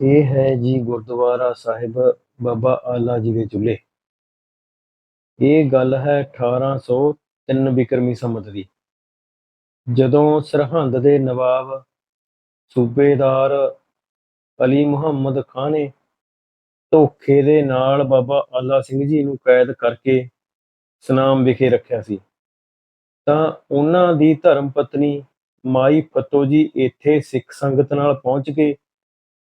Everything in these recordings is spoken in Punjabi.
ਇਹ ਹੈ ਜੀ ਗੁਰਦੁਆਰਾ ਸਾਹਿਬ ਬਾਬਾ ਆਲਾ ਜੀ ਦੇ ਚੁੱਲ੍ਹੇ। ਇਹ ਗੱਲ ਹੈ 1803 ਬਿਕਰਮੀ ਸੰਮਤ ਦੀ। ਜਦੋਂ ਸਰਹੰਦ ਦੇ ਨਵਾਬ ਸੂਬੇਦਾਰ ਅਲੀ ਮੁਹੰਮਦ ਖਾਂ ਨੇ ਧੋਖੇ ਦੇ ਨਾਲ ਬਾਬਾ ਆਲਾ ਸਿੰਘ ਜੀ ਨੂੰ ਕੈਦ ਕਰਕੇ ਸਨਾਮ ਵਿਖੇ ਰੱਖਿਆ ਸੀ, ਤਾਂ ਉਹਨਾਂ ਦੀ ਧਰਮ ਪਤਨੀ ਮਾਈ ਫਤੋ ਜੀ ਇੱਥੇ ਸਿੱਖ ਸੰਗਤ ਨਾਲ ਪਹੁੰਚ ਕੇ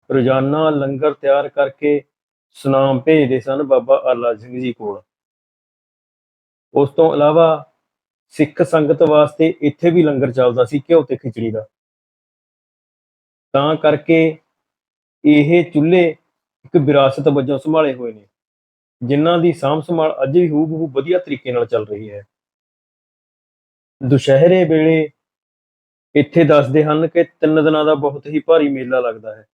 ਰੋਜ਼ਾਨਾ ਲੰਗਰ ਤਿਆਰ ਕਰਕੇ ਸੁਨਾਮ ਭੇਜਦੇ ਸਨ ਬਾਬਾ ਆਲਾ ਸਿੰਘ ਜੀ ਕੋਲ। ਉਸ ਤੋਂ ਇਲਾਵਾ ਸਿੱਖ ਸੰਗਤ ਵਾਸਤੇ ਇੱਥੇ ਵੀ ਲੰਗਰ ਚੱਲਦਾ ਸੀ ਘਿਓ ਤੇ ਖਿਚੜੀ ਦਾ। ਤਾਂ ਕਰਕੇ ਇਹ ਚੁੱਲ੍ਹੇ ਇੱਕ ਵਿਰਾਸਤ ਵਜੋਂ ਸੰਭਾਲੇ ਹੋਏ ਨੇ, ਜਿਨ੍ਹਾਂ ਦੀ ਸਾਂਭ ਸੰਭਾਲ ਅੱਜ ਵੀ ਹੂਬਹੂ ਵਧੀਆ ਤਰੀਕੇ ਨਾਲ ਚੱਲ ਰਹੀ ਹੈ। ਦੁਸ਼ਹਿਰੇ ਵੇਲੇ ਇੱਥੇ ਦੱਸਦੇ ਹਨ ਕਿ ਤਿੰਨ ਦਿਨਾਂ ਦਾ ਬਹੁਤ ਹੀ ਭਾਰੀ ਮੇਲਾ ਲੱਗਦਾ ਹੈ।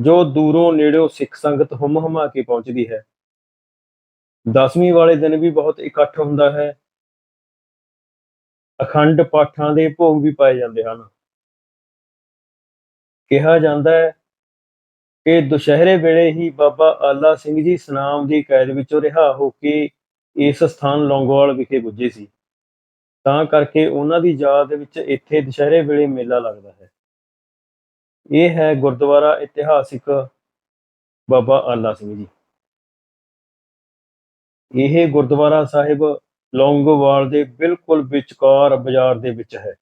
ਜੋ ਦੂਰੋਂ ਨੇੜਿਓਂ ਸਿੱਖ ਸੰਗਤ ਹੁੰਮ ਹਮਾ ਕੇ ਪਹੁੰਚਦੀ ਹੈ। ਦਸਵੀਂ ਵਾਲੇ ਦਿਨ ਵੀ ਬਹੁਤ ਇਕੱਠ ਹੁੰਦਾ ਹੈ। ਅਖੰਡ ਪਾਠਾਂ ਦੇ ਭੋਗ ਵੀ ਪਾਏ ਜਾਂਦੇ ਹਨ। ਕਿਹਾ ਜਾਂਦਾ ਹੈ ਕਿ ਦੁਸ਼ਹਿਰੇ ਵੇਲੇ ਹੀ ਬਾਬਾ ਆਲਾ ਸਿੰਘ ਜੀ ਸਨਾਮ ਦੀ ਕੈਦ ਵਿੱਚੋਂ ਰਿਹਾ ਹੋ ਕੇ ਇਸ ਸਥਾਨ ਲੌਂਗੋਵਾਲ ਵਿਖੇ ਪੁੱਜੇ ਸੀ। ਤਾਂ ਕਰਕੇ ਉਹਨਾਂ ਦੀ ਯਾਦ ਵਿੱਚ ਇੱਥੇ ਦੁਸ਼ਹਿਰੇ ਵੇਲੇ ਮੇਲਾ ਲੱਗਦਾ ਹੈ। ਇਹ ਹੈ ਗੁਰਦੁਆਰਾ ਇਤਿਹਾਸਿਕ ਬਾਬਾ ਆਲਾ ਸਿੰਘ ਜੀ। ਇਹ ਗੁਰਦੁਆਰਾ ਸਾਹਿਬ ਲੌਂਗੋਵਾਲ ਦੇ ਬਿਲਕੁਲ ਵਿਚਕਾਰ ਬਾਜ਼ਾਰ ਦੇ ਵਿੱਚ ਹੈ।